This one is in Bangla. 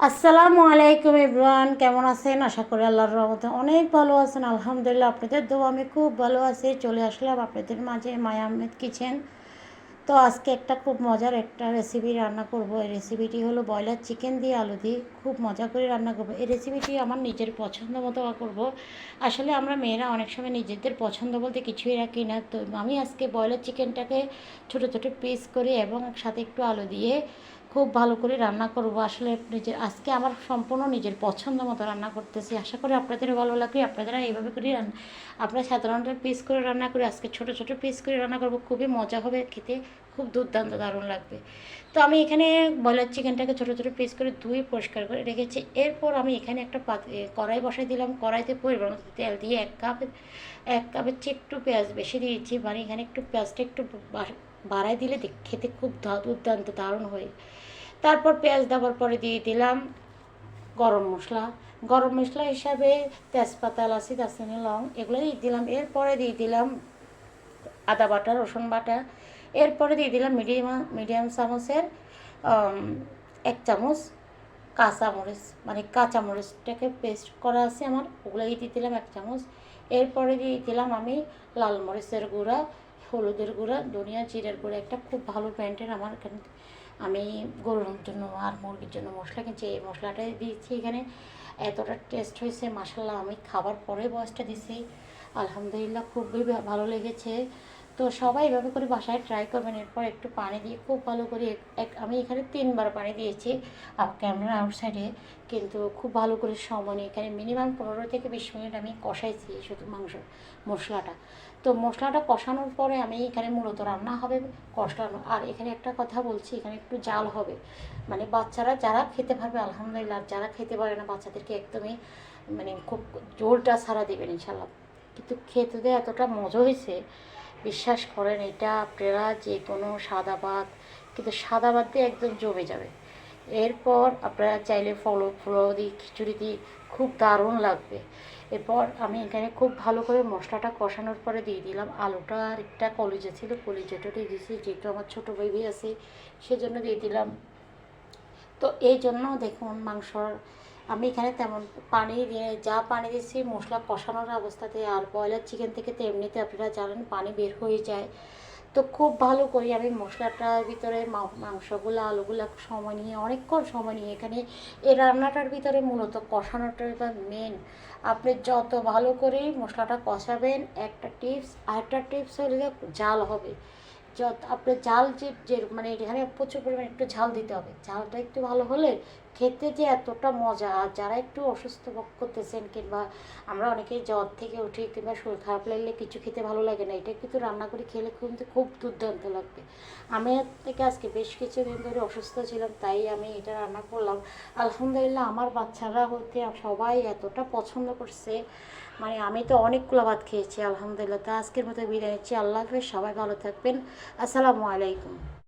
আসসালামু আলাইকুম ইব্রান কেমন আছেন? আশা করি আল্লাহর রহমতে অনেক ভালো আছেন। আলহামদুলিল্লাহ, আপনাদের দোয়া আমি খুব ভালো আছি। চলে আসলাম আপনাদের মাঝে মায়া আহমেদ কিচেন। তো আজকে একটা খুব মজার একটা রেসিপি রান্না করব। এই রেসিপিটি হলো ব্রয়লার চিকেন দিয়ে আলু দিয়ে। খুব মজা করে রান্না করব। এই রেসিপিটি আমার নিজের পছন্দ মতো করব। আসলে আমরা মেয়েরা অনেক সময় নিজেদের পছন্দ বলতে কিছুই রাখি না। তো আমি আজকে ব্রয়লার চিকেনটাকে ছোটো ছোটো পিস করে এবং সাথে একটু আলু দিয়ে খুব ভালো করে রান্না করব। আসলে নিজের, আজকে আমার সম্পূর্ণ নিজের পছন্দ মতো রান্না করতেছি। আশা করি আপনাদের ভালো লাগবে। আপনারা এইভাবে করে রান্না আপনারা সাধারণত পিস করে রান্না করে আজকে ছোট ছোট পিস করে রান্না করব। খুবই মজা হবে খেতে। খুব দুর্দান্ত, দারুণ লাগবে। তো আমি এখানে ব্রয়লার চিকেনটাকে ছোটো ছোটো পিস করে ধুয়ে পরিষ্কার করে রেখেছি। এরপর আমি এখানে একটা কড়াই বসাই দিলাম। কড়াইতে পরিমাণ তেল দিয়ে এক কাপ, এক কাপের চেয়ে একটু পেঁয়াজ বেশি দিয়েছি। মানে এখানে একটু পেঁয়াজটা একটু বা- বাড়াই দিলে খেতে খুব দুর্দান্ত দারুণ হয়। তারপর পেঁয়াজ দেওয়ার পরে দিয়ে দিলাম গরম মশলা। গরম মশলা হিসাবে তেজপাতা, এলাচি, দারচিনি, লং এগুলো দিয়ে দিলাম। এরপরে দিয়ে দিলাম আদা বাটা, রসুন বাটা। এরপরে দিয়ে দিলাম মিডিয়াম মিডিয়াম চামচের এক চামচ কাঁচা মরিচ। মানে কাঁচা মরিচটাকে পেস্ট করা আছে আমার, ওগুলোই দিয়ে দিলাম এক চামচ। এরপরে দিয়ে দিলাম আমি লাল মরিচের গুঁড়া। হলুদের গুঁড়া, ধনিয়া জিরার গুঁড়া, একটা খুব ভালো ব্র্যান্ডের আমার এখানে। আমি গরুর জন্য আর মুরগির জন্য মশলা কিনছি, এই মশলাটাই দিয়েছি এখানে। এতটা টেস্ট হয়েছে মাসাল্লাহ আমি খাবার পরে বয়সটা দিছি। আলহামদুলিল্লাহ, খুবই ভালো লেগেছে। তো সবাই এভাবে করে বাসায় ট্রাই করবেন। এরপর একটু পানি দিয়ে খুব ভালো করে এক- আমি এখানে তিনবার পানি দিয়েছি ক্যামেরা আউটসাইডে কিন্তু খুব ভালো করে সময় নিয়ে এখানে মিনিমাম পনেরো থেকে বিশ মিনিট আমি কষাইছি শুধু মাংস, মশলাটা। তো মশলাটা কষানোর পরে আমি এখানে মূলত রান্না হবে কষানো। আর এখানে একটা কথা বলছি, এখানে একটু জাল হবে। মানে বাচ্চারা যারা খেতে পারবে, আলহামদুলিল্লাহ, যারা খেতে পারে না, বাচ্চাদেরকে একদমই মানে খুব জোরটা ছাড়া দেবেন ইনশাল্লাহ কিন্তু খেতে এতটা মজা হয়েছে বিশ্বাস করেন, এটা আপনারা যে কোনো সাদা ভাত কিন্তু সাদা ভাত দিয়ে একদম জমে যাবে। এরপর আপনারা চাইলে ফলো ফলো দিয়ে খিচুড়ি দিয়ে খুব দারুণ লাগবে। এরপর আমি এখানে খুব ভালো করে মশলাটা কষানোর পরে দিয়ে দিলাম। আলুটা একটা কলিজা ছিল, কলিজাটা দিয়ে দিয়েছি। যেহেতু আমার ছোটো বেবি আছে, সেজন্য দিয়ে দিলাম। তো এই জন্য দেখুন মাংসর আমি এখানে তেমন পানি দিয়ে, যা পানি দিচ্ছি মশলা কষানোর অবস্থাতে আর ব্রয়লার চিকেন থেকে তো এমনিতে আপনারা জানেন পানি বের হয়ে যায়। তো খুব ভালো করে আমি মশলাটার ভিতরে মাংসগুলো, আলুগুলো সময় নিয়ে, অনেকক্ষণ সময় নিয়ে এখানে এই রান্নাটার ভিতরে মূলত কষানোটার বা মেন আপনি যত ভালো করে মশলাটা কষাবেন, একটা টিপস আরেকটা টিপস হলে জাল হবে। যত আপনার জাল যে যে মানে এখানে প্রচুর পরিমাণে একটু ঝাল দিতে হবে। ঝালটা একটু ভালো হলে খেতে যে এতটা মজা, আর যারা একটু অসুস্থ করতেছেন কিংবা আমরা অনেকেই জ্বর থেকে উঠি কিংবা শরীর খারাপ লাগলে কিছু খেতে ভালো লাগে না, এটা কিন্তু রান্না করে খেলে কিন্তু খুব দুর্দান্ত লাগবে। আমি থেকে আজকে বেশ কিছুদিন ধরে অসুস্থ ছিলাম, তাই আমি এটা রান্না করলাম। আলহামদুলিল্লাহ, আমার বাচ্চারা হতে সবাই এতটা পছন্দ করছে। মানে আমি তো অনেকগুলো ভাত খেয়েছি, আলহামদুলিল্লাহ। তা আজকের মতো বিদায় নিচ্ছি। আল্লাহ হাফেজ, সবাই ভালো থাকবেন। আসসালামু আলাইকুম।